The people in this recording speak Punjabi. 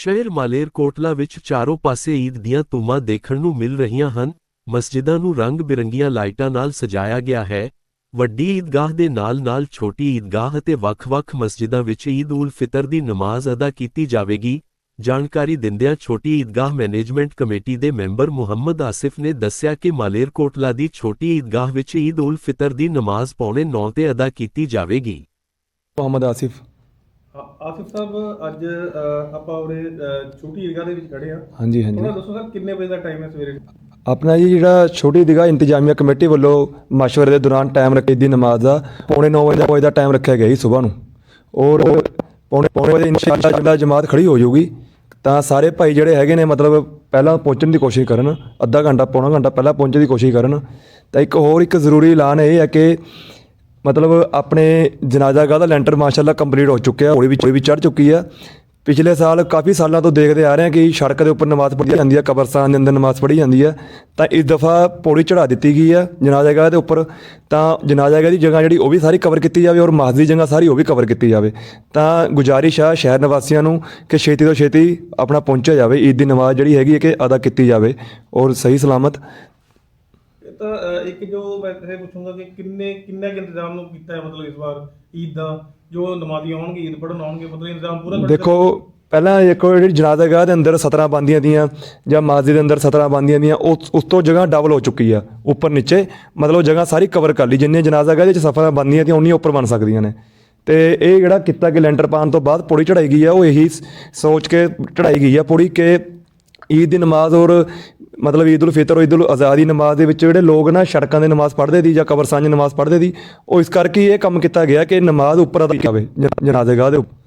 ਸ਼ਹਿਰ ਮਾਲੇਰਕੋਟਲਾ ਵਿੱਚ ਚਾਰੋਂ ਪਾਸੇ ਈਦ ਦੀਆਂ ਧੁੰਮਾਂ ਦੇਖਣ ਨੂੰ ਮਿਲ ਰਹੀਆਂ ਹਨ। ਮਸਜਿਦਾਂ ਨੂੰ ਰੰਗ-ਬਿਰੰਗੀਆਂ ਲਾਈਟਾਂ ਨਾਲ ਸਜਾਇਆ ਗਿਆ ਹੈ। ਵੱਡੀ ਈਦਗਾਹ ਦੇ ਨਾਲ-ਨਾਲ ਛੋਟੀ ਈਦਗਾਹ ਅਤੇ ਵੱਖ-ਵੱਖ ਮਸਜਿਦਾਂ ਵਿੱਚ ਈਦ ਉਲ ਫਿਤਰ ਦੀ ਨਮਾਜ਼ ਅਦਾ ਕੀਤੀ ਜਾਵੇਗੀ। ਜਾਣਕਾਰੀ ਦਿੰਦਿਆਂ ਛੋਟੀ ਈਦਗਾਹ ਮੈਨੇਜਮੈਂਟ ਕਮੇਟੀ ਦੇ ਮੈਂਬਰ ਮੁਹੰਮਦ ਆਸਿਫ ਨੇ ਦੱਸਿਆ ਕਿ ਮਾਲੇਰਕੋਟਲਾ ਦੀ ਛੋਟੀ ਈਦਗਾਹ ਵਿੱਚ ਈਦ ਉਲ ਫਿਤਰ ਦੀ ਨਮਾਜ਼ ਪੌਣੇ 9 ਤੇ ਅਦਾ ਕੀਤੀ ਜਾਵੇਗੀ। ਮੁਹੰਮਦ ਆਸਿਫ ਆਸਿਫ ਸਾਹਿਬ ਅੱਜ ਆਪਾਂ ਉਰੇ ਛੋਟੀ ਈਦਗਾਹ ਦੇ ਵਿੱਚ ਖੜੇ ਆ ਹਾਂਜੀ ਹਾਂਜੀ। ਥੋੜਾ ਦੱਸੋ ਸਰ ਕਿੰਨੇ ਵਜੇ ਦਾ ਟਾਈਮ ਹੈ ਸਵੇਰੇ? ਆਪਣਾ ਜੀ ਜਿਹੜਾ ਛੋਟੀ ਦਿਗਾ ਇੰਤਜ਼ਾਮੀਆ ਕਮੇਟੀ ਵੱਲੋਂ ਮਸ਼ਵਰੇ ਦੇ ਦੌਰਾਨ ਟਾਈਮ ਰੱਖੇ ਦੀ ਨਮਾਜ਼ ਦਾ ਪੌਣੇ 9 ਵਜੇ ਦਾ ਵਜੇ ਦਾ ਟਾਈਮ ਰੱਖਿਆ ਗਿਆ ਜੀ ਸਵੇਰ ਨੂੰ। ਔਰ ਪੌਣੇ ਪੌਣੇ ਵਜੇ ਇਨਸ਼ਾਅੱਲਾ ਜਿਹੜਾ ਜਮਾਤ ਖੜੀ ਹੋ ਜਾਊਗੀ। ਤਾਂ ਸਾਰੇ ਭਾਈ ਜਿਹੜੇ ਹੈਗੇ ਨੇ ਮਤਲਬ ਪਹਿਲਾਂ ਪਹੁੰਚਣ ਦੀ ਕੋਸ਼ਿਸ਼ ਕਰਨ ਅੱਧਾ ਘੰਟਾ ਪੌਣਾ ਘੰਟਾ ਪਹਿਲਾਂ ਪਹੁੰਚਣ ਦੀ ਕੋਸ਼ਿਸ਼ ਕਰਨ। ਤਾਂ ਇੱਕ ਹੋਰ ਇੱਕ ਜ਼ਰੂਰੀ ਐਲਾਨ ਇਹ ਹੈ ਕਿ ਮਤਲਬ ਆਪਣੇ ਜਨਾਜ਼ਾ ਗਾਹ ਦਾ ਲੈਂਟਰ ਮਾਸ਼ਾਅੱਲਾ ਕੰਪਲੀਟ ਹੋ ਚੁੱਕਿਆ, ਹੌਲੀ ਵੀ ਹੌਲੀ ਵੀ ਚੜ ਚੁੱਕੀ ਆ। ਪਿਛਲੇ ਸਾਲ ਕਾਫੀ ਸਾਲਾਂ ਤੋਂ ਦੇਖਦੇ ਆ ਰਹੇ ਹਾਂ ਕਿ ਸੜਕ ਦੇ ਉੱਪਰ ਨਮਾਜ਼ ਪੜ੍ਹੀ ਜਾਂਦੀ ਹੈ ਕਬਰਸਤਾਨ ਦੇ ਅੰਦਰ ਨਮਾਜ਼ ਪੜ੍ਹੀ ਜਾਂਦੀ ਹੈ ਤਾਂ ਇਸ ਦਫਾ ਪੌੜੀ ਚੜਾ ਦਿੱਤੀ ਗਈ ਹੈ ਜਨਾਜ਼ਾ ਦੇ ਉੱਪਰ। ਤਾਂ ਜਨਾਜ਼ਾ ਦੀ ਜਗ੍ਹਾ ਜਿਹੜੀ ਉਹ ਵੀ ਸਾਰੀ ਕਵਰ ਕੀਤੀ ਜਾਵੇ ਔਰ ਮਸਜਿਦ ਦੀ ਜਗ੍ਹਾ ਸਾਰੀ ਉਹ ਵੀ ਕਵਰ ਕੀਤੀ ਜਾਵੇ। ਤਾਂ ਗੁਜ਼ਾਰਿਸ਼ ਆ ਸ਼ਹਿਰ ਨਿਵਾਸੀਆਂ ਨੂੰ ਕਿ ਛੇਤੀ ਤੋਂ ਛੇਤੀ ਆਪਣਾ ਪਹੁੰਚਿਆ ਜਾਵੇ, ਈਦ ਦੀ ਨਮਾਜ਼ ਜਿਹੜੀ ਹੈਗੀ ਹੈ ਕਿ ਅਦਾ ਕੀਤੀ ਜਾਵੇ ਔਰ ਸਹੀ ਸਲਾਮਤ ਤਾਂ ਇੱਕ ਜੋ ਮੈਂ ਇਹ ਪੁੱਛੂੰਗਾ ਕਿ ਕਿੰਨੇ ਕਿੰਨਾ ਕੁ ਇੰਤਜ਼ਾਮ ਨੂੰ ਕੀਤਾ ਹੈ ਮਤਲਬ ਇਸ ਵਾਰ ਈਦ ਦਾ? ਜੋ ਨਮਾਜ਼ੀ ਆਉਣਗੇ ਈਦ ਪੜ੍ਹਨ ਆਉਣਗੇ ਮਤਲਬ ਇੰਤਜ਼ਾਮ ਪੂਰਾ ਤੁਹਾਡੇ ਦੇਖੋ ਪਹਿਲਾਂ ਦੇਖੋ ਜਿਹੜੀ ਜਨਾਜ਼ਾ ਗਾਹ ਦੇ ਅੰਦਰ 17 ਬੰਦੀਆਂ ਦੀਆਂ ਜਾਂ ਮਸਜਿਦ ਦੇ ਅੰਦਰ 17 ਬੰਦੀਆਂ ਦੀਆਂ ਉਸ ਉਸ ਤੋਂ ਜਗ੍ਹਾ ਡਬਲ ਹੋ ਚੁੱਕੀ ਆ ਉੱਪਰ ਨੀਚੇ। ਮਤਲਬ ਜਗ੍ਹਾ ਸਾਰੀ ਕਵਰ ਕਰ ਲਈ ਜਿੰਨੇ ਜਨਾਜ਼ਾ ਗਾਹ ਦੇ ਵਿੱਚ ਸਫਰਾਂ ਬੰਦੀਆਂ ਦੀਆਂ ਉਨੀਆਂ ਉੱਪਰ ਬਣ ਸਕਦੀਆਂ ਨੇ। ਤੇ ਇਹ ਜਿਹੜਾ ਕੀਤਾ ਕਿ ਲੈਂਟਰ ਪਾਉਣ ਤੋਂ ਬਾਅਦ ਪੌੜੀ ਚੜਾਈ ਗਈ ਆ ਉਹ ਇਹੀ ਸ- ਸੋਚ ਕੇ ਚੜਾਈ ਗਈ ਆ ਪੌੜੀ ਕਿ ਈਦ ਦੀ ਨਮਾਜ਼ ਔਰ ਮਤਲਬ ਈਦ ਉਲ ਫਿਤਰ ਔਰ ਈਦ ਉਲ ਅਜ਼ਹਾ ਨਮਾਜ਼ ਦੇ ਵਿੱਚ ਜਿਹੜੇ ਲੋਕ ਨਾ ਸੜਕਾਂ ਦੇ ਨਮਾਜ਼ ਪੜ੍ਹਦੇ ਦੀ ਜਾਂ ਕਬਰਸਤਾਨ 'ਚ ਨਮਾਜ਼ ਪੜ੍ਹਦੇ ਦੀ ਉਹ ਇਸ ਕਰਕੇ ਇਹ ਕੰਮ ਕੀਤਾ ਗਿਆ ਕਿ ਨਮਾਜ਼ ਉੱਪਰ ਅਦਾ ਜਾਵੇ ਜ- ਜਨਾਜ਼ੇ ਗਾਹ ਦੇ ਉੱਪਰ।